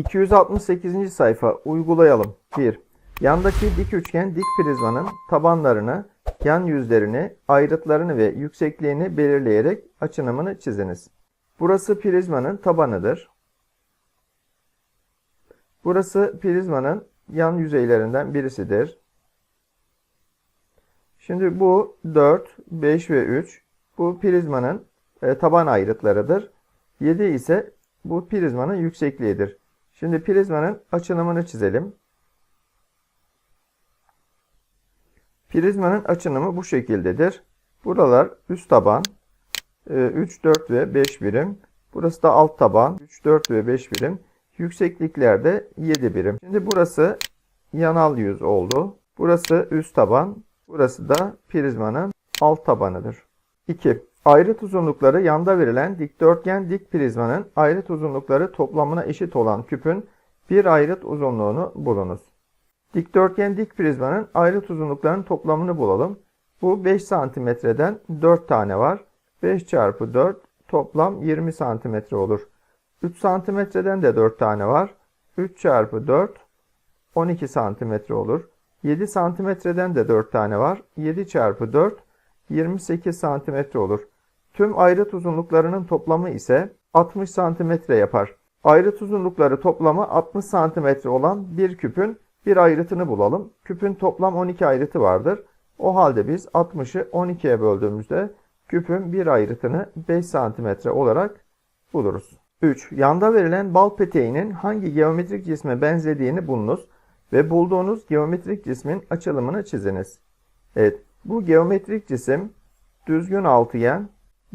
268. sayfa uygulayalım. 1. Yandaki dik üçgen dik prizmanın tabanlarını, yan yüzlerini, ayrıtlarını ve yüksekliğini belirleyerek açınımını çiziniz. Burası prizmanın tabanıdır. Burası prizmanın yan yüzeylerinden birisidir. Şimdi bu 4, 5 ve 3 bu prizmanın e, taban ayrıtlarıdır. 7 ise bu prizmanın yüksekliğidir. Şimdi prizmanın açınımını çizelim. Prizmanın açınımı bu şekildedir. Buralar üst taban e, 3, 4 ve 5 birim. Burası da alt taban 3, 4 ve 5 birim. Yüksekliklerde 7 birim. Şimdi burası yanal yüz oldu. Burası üst taban. Burası da prizmanın alt tabanıdır. 2. Ayrıt uzunlukları yanda verilen dikdörtgen dik prizmanın ayrıt uzunlukları toplamına eşit olan küpün bir ayrıt uzunluğunu bulunuz. Dikdörtgen dik prizmanın ayrıt uzunluklarının toplamını bulalım. Bu 5 santimetreden 4 tane var. 5 çarpı 4 toplam 20 santimetre olur. 3 santimetreden de 4 tane var. 3 çarpı 4 12 santimetre olur. 7 santimetreden de 4 tane var. 7 çarpı 4 28 santimetre olur. Tüm ayrıt uzunluklarının toplamı ise 60 santimetre yapar. Ayrıt uzunlukları toplamı 60 santimetre olan bir küpün bir ayrıtını bulalım. Küpün toplam 12 ayrıtı vardır. O halde biz 60'ı 12'ye böldüğümüzde küpün bir ayrıtını 5 santimetre olarak buluruz. 3. Yanda verilen bal peteğinin hangi geometrik cisme benzediğini bulunuz ve bulduğunuz geometrik cismin açılımını çiziniz. Evet, bu geometrik cisim düzgün altıgen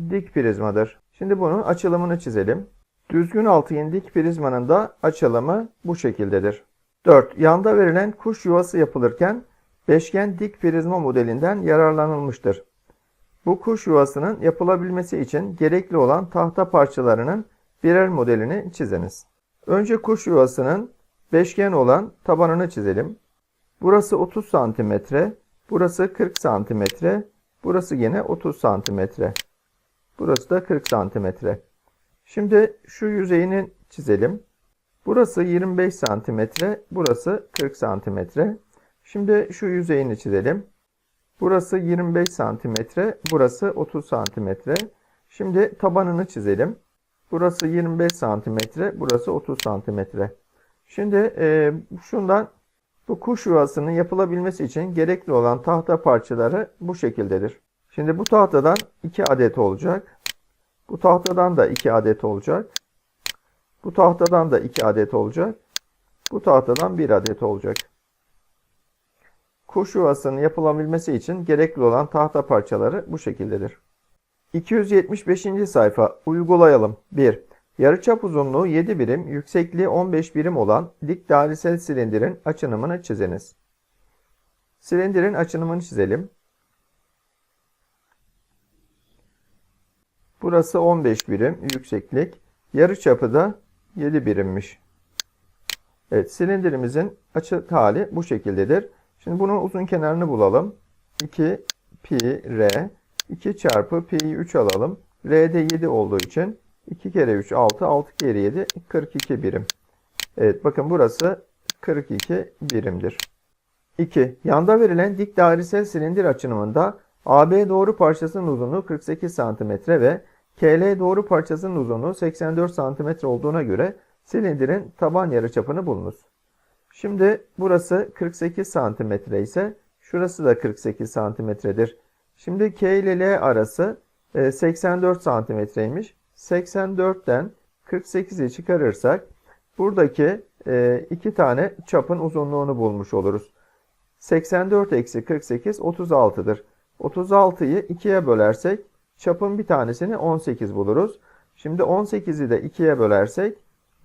dik prizmadır. Şimdi bunun açılımını çizelim. Düzgün altıgen dik prizmanın da açılımı bu şekildedir. 4. Yanda verilen kuş yuvası yapılırken beşgen dik prizma modelinden yararlanılmıştır. Bu kuş yuvasının yapılabilmesi için gerekli olan tahta parçalarının birer modelini çiziniz. Önce kuş yuvasının beşgen olan tabanını çizelim. Burası 30 santimetre, burası 40 santimetre, burası yine 30 santimetre. Burası da 40 santimetre. Şimdi şu yüzeyini çizelim. Burası 25 santimetre, burası 40 santimetre. Şimdi şu yüzeyini çizelim. Burası 25 santimetre, burası 30 santimetre. Şimdi tabanını çizelim. Burası 25 santimetre, burası 30 santimetre. Şimdi e, şundan bu kuş yuvasının yapılabilmesi için gerekli olan tahta parçaları bu şekildedir. Şimdi bu tahtadan 2 adet olacak. Bu tahtadan da 2 adet olacak. Bu tahtadan da 2 adet olacak. Bu tahtadan 1 adet olacak. Kuş yuvasının yapılabilmesi için gerekli olan tahta parçaları bu şekildedir. 275. sayfa uygulayalım. 1. Yarıçap uzunluğu 7 birim, yüksekliği 15 birim olan dik dairesel silindirin açınımını çiziniz. Silindirin açınımını çizelim. Burası 15 birim yükseklik. Yarıçapı da 7 birimmiş. Evet silindirimizin açı hali bu şekildedir. Şimdi bunun uzun kenarını bulalım. 2 pi r 2 çarpı pi'yi 3 alalım. R'de 7 olduğu için 2 kere 3 6 6 kere 7 42 birim. Evet bakın burası 42 birimdir. 2. Yanda verilen dik dairesel silindir açınımında AB doğru parçasının uzunluğu 48 cm ve KL doğru parçasının uzunluğu 84 cm olduğuna göre silindirin taban yarıçapını bulunuz. Şimdi burası 48 cm ise şurası da 48 cm'dir. Şimdi K ile L arası 84 santimetreymiş. 84'ten 48'i çıkarırsak buradaki iki tane çapın uzunluğunu bulmuş oluruz. 84 eksi 48 36'dır. 36'yı 2'ye bölersek çapın bir tanesini 18 buluruz. Şimdi 18'i de 2'ye bölersek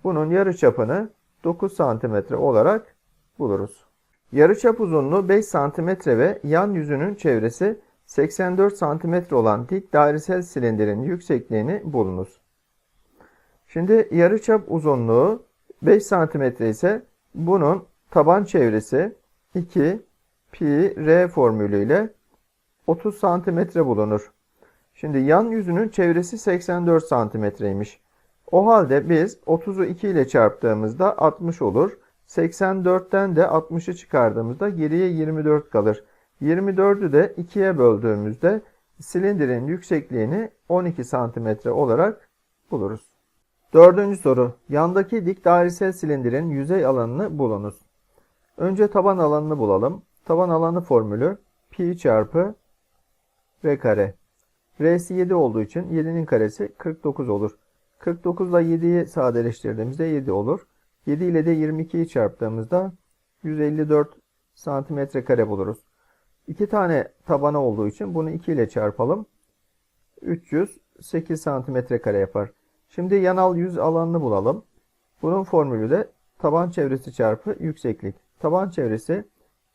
bunun yarı çapını 9 santimetre olarak buluruz. Yarıçap uzunluğu 5 santimetre ve yan yüzünün çevresi 84 santimetre olan dik dairesel silindirin yüksekliğini bulunuz. Şimdi yarıçap uzunluğu 5 santimetre ise bunun taban çevresi 2 pi r formülüyle 30 santimetre bulunur. Şimdi yan yüzünün çevresi 84 santimetreymiş. O halde biz 30'u 2 ile çarptığımızda 60 olur. 84'ten de 60'ı çıkardığımızda geriye 24 kalır. 24'ü de 2'ye böldüğümüzde silindirin yüksekliğini 12 santimetre olarak buluruz. Dördüncü soru. Yandaki dik dairesel silindirin yüzey alanını bulunuz. Önce taban alanını bulalım. Taban alanı formülü pi çarpı r kare. R'si 7 olduğu için 7'nin karesi 49 olur. 49 ile 7'yi sadeleştirdiğimizde 7 olur. 7 ile de 22'yi çarptığımızda 154 santimetre kare buluruz. 2 tane tabanı olduğu için bunu 2 ile çarpalım. 308 santimetre kare yapar. Şimdi yanal yüz alanını bulalım. Bunun formülü de taban çevresi çarpı yükseklik. Taban çevresi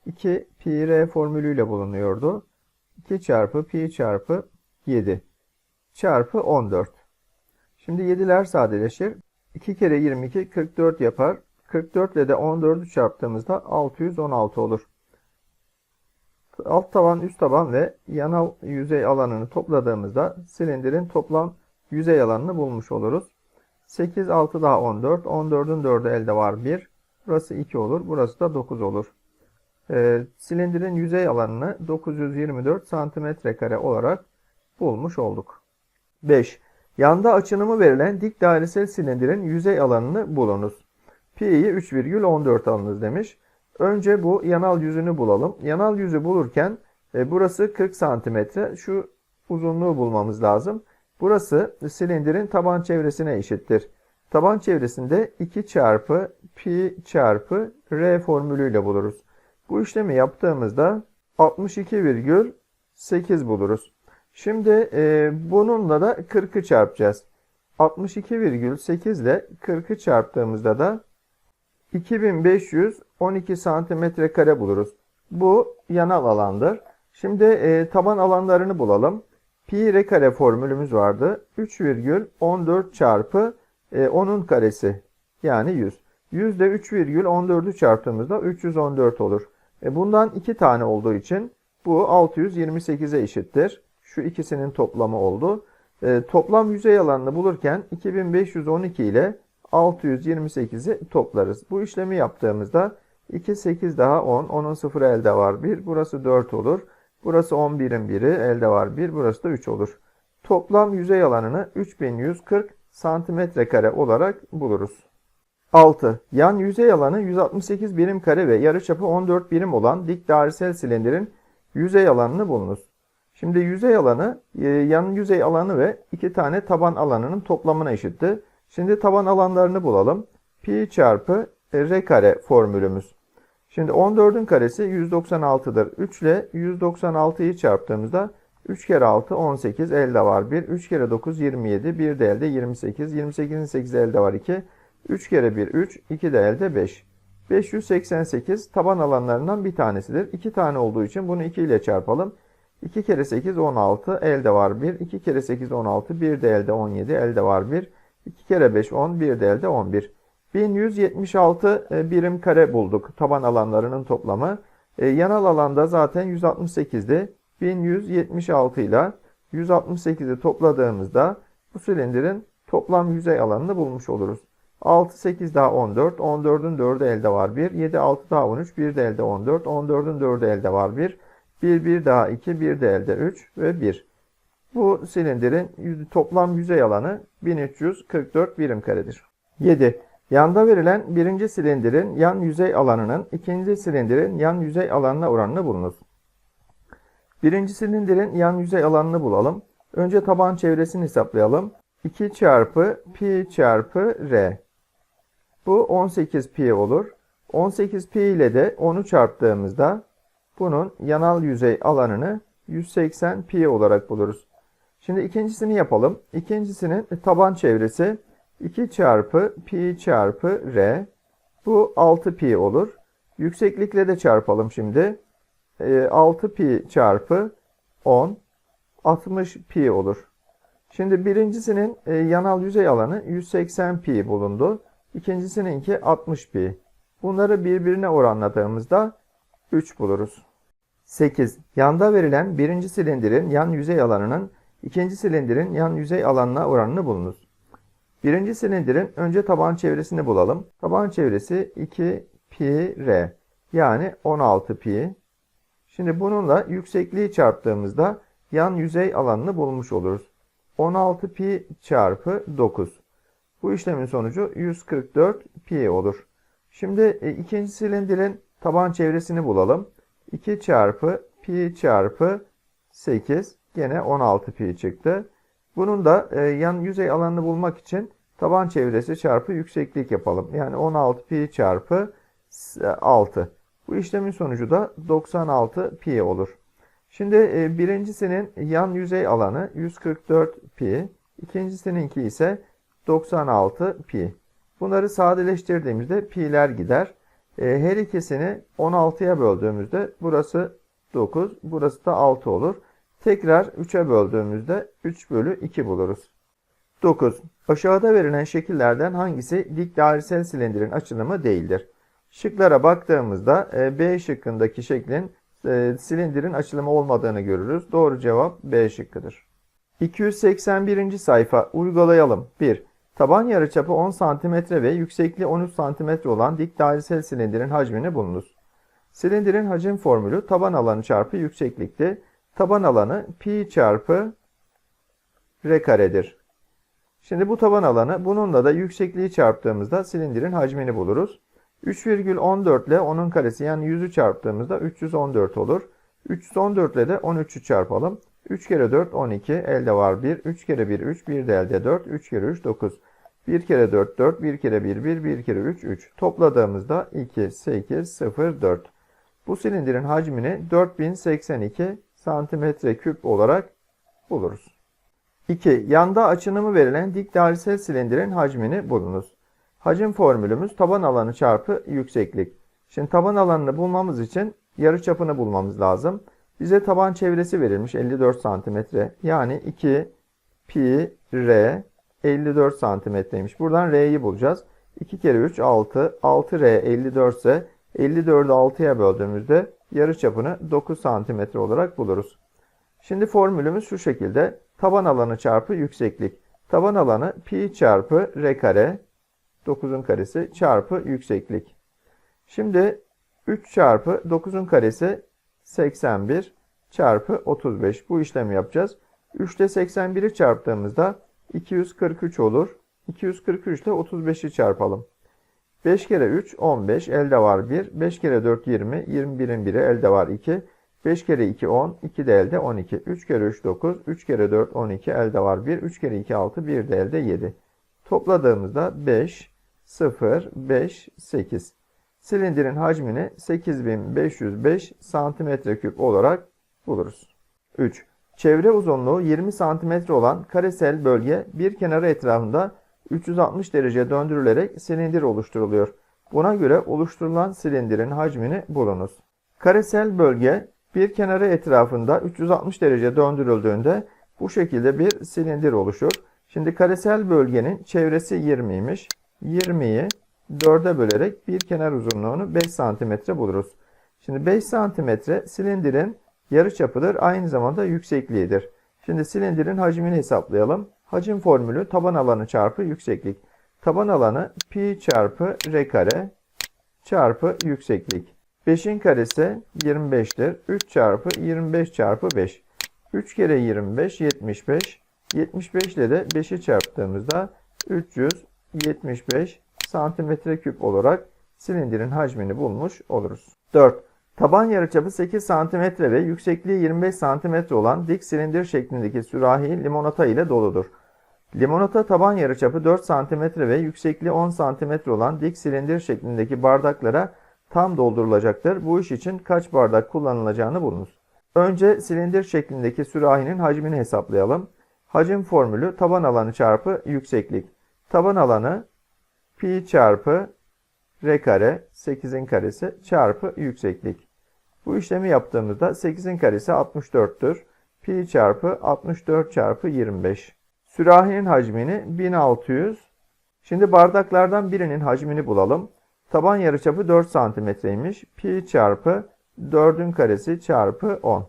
2 pi r formülüyle bulunuyordu. 2 çarpı pi çarpı 7 çarpı 14. Şimdi 7'ler sadeleşir. 2 kere 22 44 yapar. 44 ile de 14'ü çarptığımızda 616 olur. Alt taban, üst taban ve yanal yüzey alanını topladığımızda silindirin toplam yüzey alanını bulmuş oluruz. 8, 6 daha 14. 14'ün 4'ü elde var 1. Burası 2 olur. Burası da 9 olur. Ee, silindirin yüzey alanını 924 santimetre kare olarak bulmuş olduk. 5. Yanda açınımı verilen dik dairesel silindirin yüzey alanını bulunuz. Pi'yi 3,14 alınız demiş. Önce bu yanal yüzünü bulalım. Yanal yüzü bulurken e, burası 40 santimetre. Şu uzunluğu bulmamız lazım. Burası silindirin taban çevresine eşittir. Taban çevresinde 2 çarpı pi çarpı r formülüyle buluruz. Bu işlemi yaptığımızda 62,8 buluruz. Şimdi e, bununla da 40'ı çarpacağız. 62,8 ile 40'ı çarptığımızda da 2512 santimetre kare buluruz. Bu yanal alandır. Şimdi e, taban alanlarını bulalım. Pi r kare formülümüz vardı. 3,14 çarpı e, 10'un karesi yani 100. 100 de 3,14'ü çarptığımızda 314 olur. E, bundan 2 tane olduğu için bu 628'e eşittir. Şu ikisinin toplamı oldu. E, toplam yüzey alanını bulurken 2512 ile 628'i toplarız. Bu işlemi yaptığımızda 2, 8 daha 10. 10'un 0 elde var 1. Burası 4 olur. Burası 11'in 1'i elde var 1. Burası da 3 olur. Toplam yüzey alanını 3140 santimetre kare olarak buluruz. 6. Yan yüzey alanı 168 birim kare ve yarıçapı 14 birim olan dik dairesel silindirin yüzey alanını bulunuz. Şimdi yüzey alanı e, yan yüzey alanı ve iki tane taban alanının toplamına eşitti. Şimdi taban alanlarını bulalım. Pi çarpı r kare formülümüz. Şimdi 14'ün karesi 196'dır. 3 ile 196'yı çarptığımızda 3 kere 6 18 elde var 1. 3 kere 9 27. 1 de elde 28. 28'in 8 elde var 2. 3 kere 1 3. 2 de elde 5. 588 taban alanlarından bir tanesidir. 2 tane olduğu için bunu 2 ile çarpalım. 2 kere 8 16 elde var 1. 2 kere 8 16. 1 de elde 17 elde var 1. 2 kere 5 10. 1 de elde 11. 1176 e, birim kare bulduk. Taban alanlarının toplamı. E, yanal alanda zaten 168'di. 1176 ile 168'i topladığımızda bu silindirin toplam yüzey alanını bulmuş oluruz. 6, 8 daha 14. 14'ün 4'ü elde var 1. 7, 6 daha 13. 1 de elde 14. 14'ün 4'ü elde var 1. 1, 1 daha 2. 1 de elde 3 ve 1. Bu silindirin toplam yüzey alanı 1344 birim karedir. 7. Yanda verilen birinci silindirin yan yüzey alanının ikinci silindirin yan yüzey alanına oranını bulunuz. Birinci silindirin yan yüzey alanını bulalım. Önce taban çevresini hesaplayalım. 2 çarpı pi çarpı r. Bu 18 pi olur. 18 pi ile de 10'u çarptığımızda bunun yanal yüzey alanını 180 pi olarak buluruz. Şimdi ikincisini yapalım. İkincisinin taban çevresi 2 çarpı pi çarpı r. Bu 6 pi olur. Yükseklikle de çarpalım şimdi. 6 pi çarpı 10 60 pi olur. Şimdi birincisinin e, yanal yüzey alanı 180 pi bulundu. İkincisininki 60 pi. Bunları birbirine oranladığımızda 3 buluruz. 8. Yanda verilen birinci silindirin yan yüzey alanının ikinci silindirin yan yüzey alanına oranını bulunuz. Birinci silindirin önce taban çevresini bulalım. Taban çevresi 2 pi r yani 16 pi. Şimdi bununla yüksekliği çarptığımızda yan yüzey alanını bulmuş oluruz. 16 pi çarpı 9. Bu işlemin sonucu 144 pi olur. Şimdi e, ikinci silindirin taban çevresini bulalım. 2 çarpı pi çarpı 8 gene 16 pi çıktı. Bunun da e, yan yüzey alanını bulmak için taban çevresi çarpı yükseklik yapalım. Yani 16 pi çarpı 6. Bu işlemin sonucu da 96 pi olur. Şimdi e, birincisinin yan yüzey alanı 144 pi. İkincisininki ise 96 pi. Bunları sadeleştirdiğimizde pi'ler gider. E, her ikisini 16'ya böldüğümüzde burası 9, burası da 6 olur. Tekrar 3'e böldüğümüzde 3 bölü 2 buluruz. 9. Aşağıda verilen şekillerden hangisi dik dairesel silindirin açılımı değildir? Şıklara baktığımızda e, B şıkkındaki şeklin e, silindirin açılımı olmadığını görürüz. Doğru cevap B şıkkıdır. 281. sayfa uygulayalım. 1. Taban yarıçapı 10 cm ve yüksekliği 13 cm olan dik dairesel silindirin hacmini bulunuz. Silindirin hacim formülü taban alanı çarpı yükseklikti. Taban alanı pi çarpı r karedir. Şimdi bu taban alanı bununla da yüksekliği çarptığımızda silindirin hacmini buluruz. 3,14 ile 10'un karesi yani 100'ü çarptığımızda 314 olur. 314 ile de 13'ü çarpalım. 3 kere 4 12 elde var 1. 3 kere 1 3 1 de elde 4. 3 kere 3 9. 1 kere 4 4 1 kere 1 1 1 kere 3 3. Topladığımızda 2 8 0 4. Bu silindirin hacmini 4082 santimetre küp olarak buluruz. 2. Yanda açınımı verilen dik dairesel silindirin hacmini bulunuz. Hacim formülümüz taban alanı çarpı yükseklik. Şimdi taban alanını bulmamız için yarıçapını bulmamız lazım. Bize taban çevresi verilmiş 54 santimetre. Yani 2 pi r 54 santimetreymiş. Buradan r'yi bulacağız. 2 kere 3 6. 6 r 54 ise 54'ü 6'ya böldüğümüzde yarıçapını 9 santimetre olarak buluruz. Şimdi formülümüz şu şekilde. Taban alanı çarpı yükseklik. Taban alanı pi çarpı r kare 9'un karesi çarpı yükseklik. Şimdi 3 çarpı 9'un karesi 81 çarpı 35. Bu işlemi yapacağız. 3 ile 81'i çarptığımızda 243 olur. 243 ile 35'i çarpalım. 5 kere 3 15 elde var 1. 5 kere 4 20 21'in biri elde var 2. 5 kere 2 10 2 de elde 12. 3 kere 3 9 3 kere 4 12 elde var 1. 3 kere 2 6 1 de elde 7. Topladığımızda 5 0 5 8. Silindirin hacmini 8505 cm3 olarak buluruz. 3. Çevre uzunluğu 20 cm olan karesel bölge bir kenarı etrafında 360 derece döndürülerek silindir oluşturuluyor. Buna göre oluşturulan silindirin hacmini bulunuz. Karesel bölge bir kenarı etrafında 360 derece döndürüldüğünde bu şekilde bir silindir oluşur. Şimdi karesel bölgenin çevresi 20'ymiş. 20'yi 4'e bölerek bir kenar uzunluğunu 5 cm buluruz. Şimdi 5 cm silindirin yarıçapıdır. Aynı zamanda yüksekliğidir. Şimdi silindirin hacmini hesaplayalım. Hacim formülü taban alanı çarpı yükseklik. Taban alanı pi çarpı r kare çarpı yükseklik. 5'in karesi 25'tir. 3 çarpı 25 çarpı 5. 3 kere 25 75. 75 ile de 5'i çarptığımızda 375 santimetre küp olarak silindirin hacmini bulmuş oluruz. 4. Taban yarıçapı 8 cm ve yüksekliği 25 cm olan dik silindir şeklindeki sürahi limonata ile doludur. Limonata taban yarıçapı 4 cm ve yüksekliği 10 cm olan dik silindir şeklindeki bardaklara tam doldurulacaktır. Bu iş için kaç bardak kullanılacağını bulunuz. Önce silindir şeklindeki sürahinin hacmini hesaplayalım. Hacim formülü taban alanı çarpı yükseklik. Taban alanı pi çarpı r kare 8'in karesi çarpı yükseklik. Bu işlemi yaptığımızda 8'in karesi 64'tür. Pi çarpı 64 çarpı 25. Sürahinin hacmini 1600. Şimdi bardaklardan birinin hacmini bulalım. Taban yarıçapı 4 santimetreymiş. Pi çarpı 4'ün karesi çarpı 10.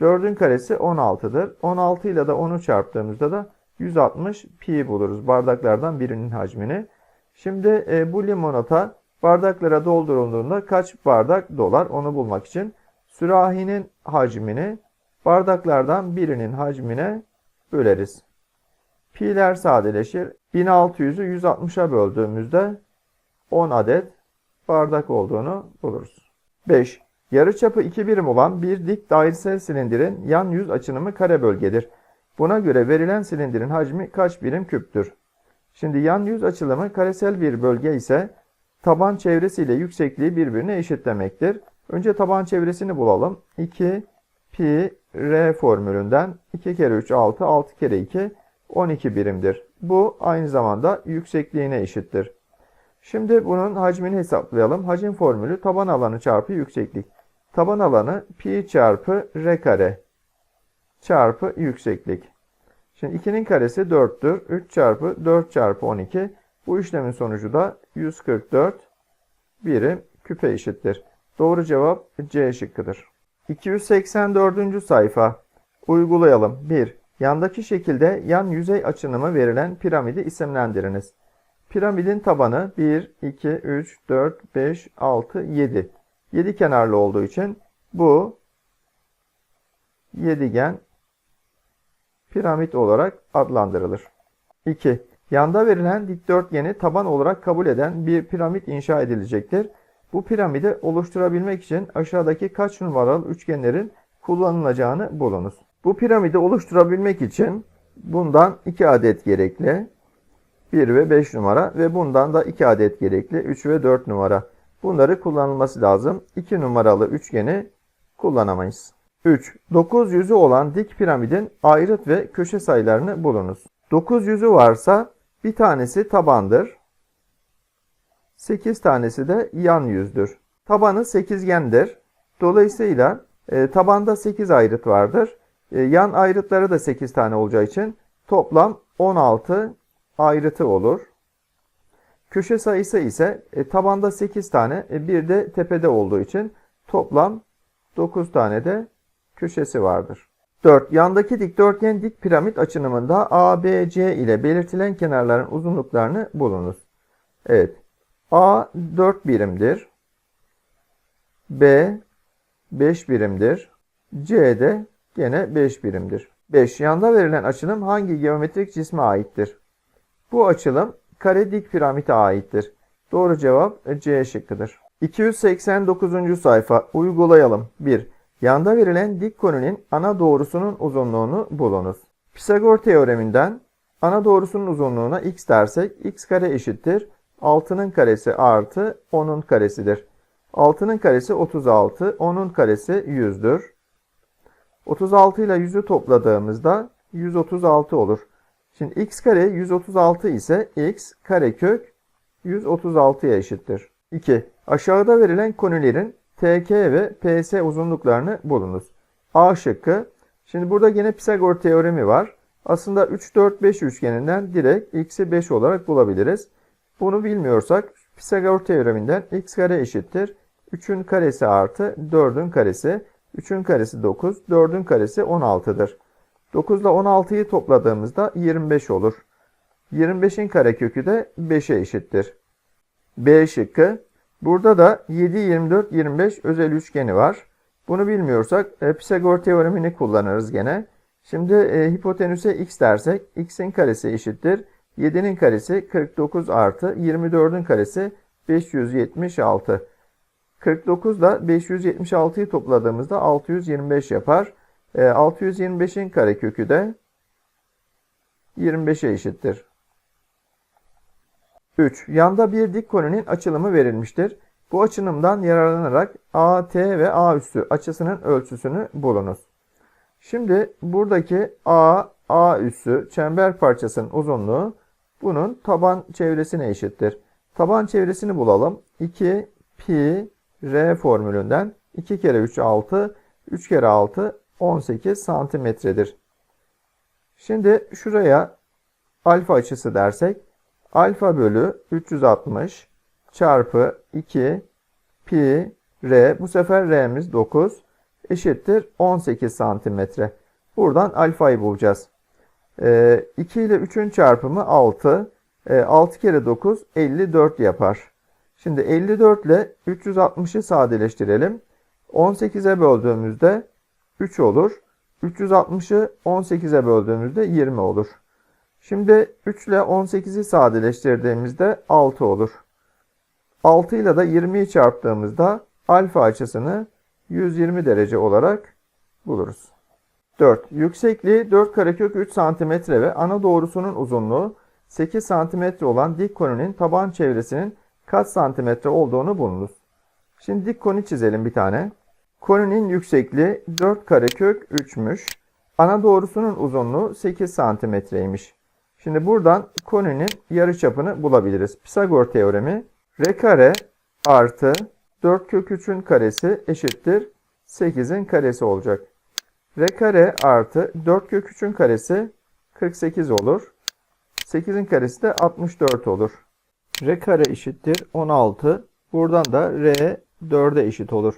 4'ün karesi 16'dır. 16 ile de 10'u çarptığımızda da 160 pi buluruz bardaklardan birinin hacmini. Şimdi e, bu limonata bardaklara doldurulduğunda kaç bardak dolar onu bulmak için sürahinin hacmini bardaklardan birinin hacmine böleriz. Pi'ler sadeleşir. 1600'ü 160'a böldüğümüzde 10 adet bardak olduğunu buluruz. 5. Yarıçapı 2 birim olan bir dik dairesel silindirin yan yüz açınımı kare bölgedir. Buna göre verilen silindirin hacmi kaç birim küptür? Şimdi yan yüz açılımı karesel bir bölge ise taban çevresiyle yüksekliği birbirine eşit demektir. Önce taban çevresini bulalım. 2 pi r formülünden 2 kere 3 6 6 kere 2 12 birimdir. Bu aynı zamanda yüksekliğine eşittir. Şimdi bunun hacmini hesaplayalım. Hacim formülü taban alanı çarpı yükseklik. Taban alanı pi çarpı r kare çarpı yükseklik. Şimdi 2'nin karesi 4'tür. 3 çarpı 4 çarpı 12. Bu işlemin sonucu da 144 birim küpe eşittir. Doğru cevap C şıkkıdır. 284. sayfa. Uygulayalım. 1. Yandaki şekilde yan yüzey açınımı verilen piramidi isimlendiriniz. Piramidin tabanı 1, 2, 3, 4, 5, 6, 7. 7 kenarlı olduğu için bu yedigen piramit olarak adlandırılır. 2. Yanda verilen dikdörtgeni taban olarak kabul eden bir piramit inşa edilecektir. Bu piramidi oluşturabilmek için aşağıdaki kaç numaralı üçgenlerin kullanılacağını bulunuz. Bu piramidi oluşturabilmek için bundan 2 adet gerekli. 1 ve 5 numara ve bundan da 2 adet gerekli 3 ve 4 numara. Bunları kullanılması lazım. 2 numaralı üçgeni kullanamayız. 3. 9 yüzü olan dik piramidin ayrıt ve köşe sayılarını bulunuz. 9 yüzü varsa bir tanesi tabandır. 8 tanesi de yan yüzdür. Tabanı sekizgendir. Dolayısıyla e, tabanda 8 ayrıt vardır. E, yan ayrıtları da 8 tane olacağı için toplam 16 ayrıtı olur. Köşe sayısı ise e, tabanda 8 tane, e, bir de tepede olduğu için toplam 9 tane de köşesi vardır. 4. Yandaki dikdörtgen dik piramit açınımında ABC ile belirtilen kenarların uzunluklarını bulunuz. Evet. A 4 birimdir. B 5 birimdir. C de gene 5 birimdir. 5. Yanda verilen açılım hangi geometrik cisme aittir? Bu açılım kare dik piramite aittir. Doğru cevap C şıkkıdır. 289. sayfa uygulayalım. 1. Yanda verilen dik konunun ana doğrusunun uzunluğunu bulunuz. Pisagor teoreminden ana doğrusunun uzunluğuna x dersek x kare eşittir 6'nın karesi artı 10'un karesidir. 6'nın karesi 36, 10'un karesi 100'dür. 36 ile 100'ü topladığımızda 136 olur. Şimdi x kare 136 ise x karekök 136'ya eşittir. 2. Aşağıda verilen konulerin TK ve PS uzunluklarını bulunuz. A şıkkı. Şimdi burada yine Pisagor teoremi var. Aslında 3, 4, 5 üçgeninden direkt x'i 5 olarak bulabiliriz. Bunu bilmiyorsak Pisagor teoreminden x kare eşittir. 3'ün karesi artı 4'ün karesi. 3'ün karesi 9, 4'ün karesi 16'dır. 9 ile 16'yı topladığımızda 25 olur. 25'in karekökü de 5'e eşittir. B şıkkı. Burada da 7, 24, 25 özel üçgeni var. Bunu bilmiyorsak e, Pisagor teoremini kullanırız gene. Şimdi e, hipotenüse x dersek x'in karesi eşittir. 7'nin karesi 49 artı 24'ün karesi 576. 49 ile 576'yı topladığımızda 625 yapar. E, 625'in karekökü de 25'e eşittir. 3. Yanda bir dik konunun açılımı verilmiştir. Bu açılımdan yararlanarak AT ve A üssü açısının ölçüsünü bulunuz. Şimdi buradaki A, A üssü çember parçasının uzunluğu bunun taban çevresine eşittir. Taban çevresini bulalım. 2 pi r formülünden 2 kere 3 6, 3 kere 6 18 santimetredir. Şimdi şuraya alfa açısı dersek alfa bölü 360 çarpı 2 pi r bu sefer r'miz 9 eşittir 18 santimetre. Buradan alfayı bulacağız. E, 2 ile 3'ün çarpımı 6. E, 6 kere 9 54 yapar. Şimdi 54 ile 360'ı sadeleştirelim. 18'e böldüğümüzde 3 olur. 360'ı 18'e böldüğümüzde 20 olur. Şimdi 3 ile 18'i sadeleştirdiğimizde 6 olur. 6 ile de 20'yi çarptığımızda alfa açısını 120 derece olarak buluruz. 4. Yüksekliği 4 karekök 3 cm ve ana doğrusunun uzunluğu 8 cm olan dik koninin taban çevresinin kaç santimetre olduğunu bulunuz. Şimdi dik koni çizelim bir tane. Koninin yüksekliği 4 karekök 3'müş. Ana doğrusunun uzunluğu 8 santimetreymiş. Şimdi buradan koninin yarıçapını bulabiliriz. Pisagor teoremi r kare artı 4 kök 3'ün karesi eşittir 8'in karesi olacak. r kare artı 4 kök 3'ün karesi 48 olur. 8'in karesi de 64 olur. r kare eşittir 16. Buradan da r 4'e eşit olur.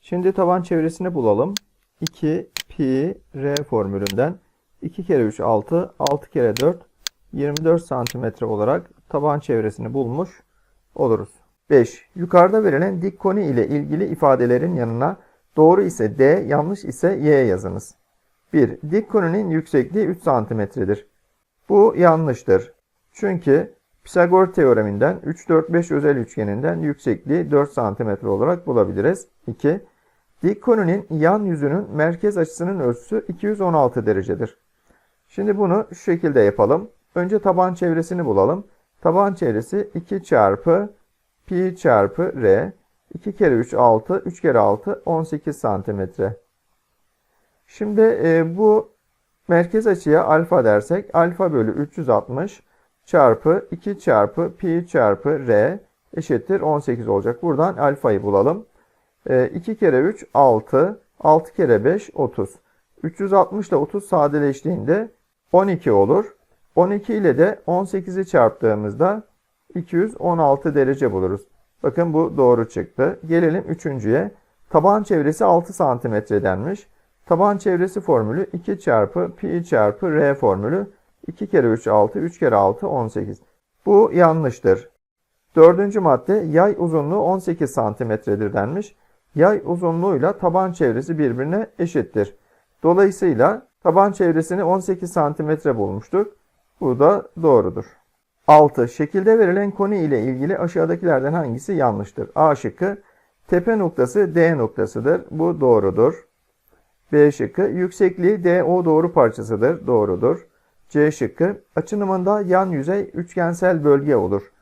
Şimdi taban çevresini bulalım. 2 pi r formülünden 2 kere 3 6, 6 kere 4 24 santimetre olarak taban çevresini bulmuş oluruz. 5. Yukarıda verilen dik koni ile ilgili ifadelerin yanına doğru ise D, yanlış ise Y yazınız. 1. Dik koninin yüksekliği 3 santimetredir. Bu yanlıştır. Çünkü Pisagor teoreminden 3, 4, 5 özel üçgeninden yüksekliği 4 santimetre olarak bulabiliriz. 2. Dik koninin yan yüzünün merkez açısının ölçüsü 216 derecedir. Şimdi bunu şu şekilde yapalım. Önce taban çevresini bulalım. Taban çevresi 2 çarpı pi çarpı r. 2 kere 3 6, 3 kere 6 18 santimetre. Şimdi e, bu merkez açıya alfa dersek alfa bölü 360 çarpı 2 çarpı pi çarpı r eşittir 18 olacak. Buradan alfayı bulalım. E, 2 kere 3 6, 6 kere 5 30. 360 ile 30 sadeleştiğinde 12 olur. 12 ile de 18'i çarptığımızda 216 derece buluruz. Bakın bu doğru çıktı. Gelelim üçüncüye. Taban çevresi 6 santimetre denmiş. Taban çevresi formülü 2 çarpı pi çarpı r formülü 2 kere 3 6, 3 kere 6 18. Bu yanlıştır. Dördüncü madde yay uzunluğu 18 santimetredir denmiş. Yay uzunluğuyla taban çevresi birbirine eşittir. Dolayısıyla taban çevresini 18 santimetre bulmuştuk. Bu da doğrudur. 6. Şekilde verilen koni ile ilgili aşağıdakilerden hangisi yanlıştır? A şıkkı tepe noktası D noktasıdır. Bu doğrudur. B şıkkı yüksekliği DO doğru parçasıdır. Doğrudur. C şıkkı açılımında yan yüzey üçgensel bölge olur.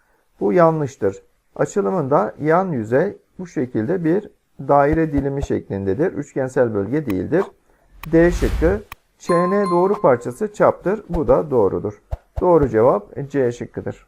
Bu yanlıştır. Açılımında yan yüzey bu şekilde bir daire dilimi şeklindedir. Üçgensel bölge değildir. D şıkkı ÇN doğru parçası çaptır. Bu da doğrudur. Doğru cevap C şıkkıdır.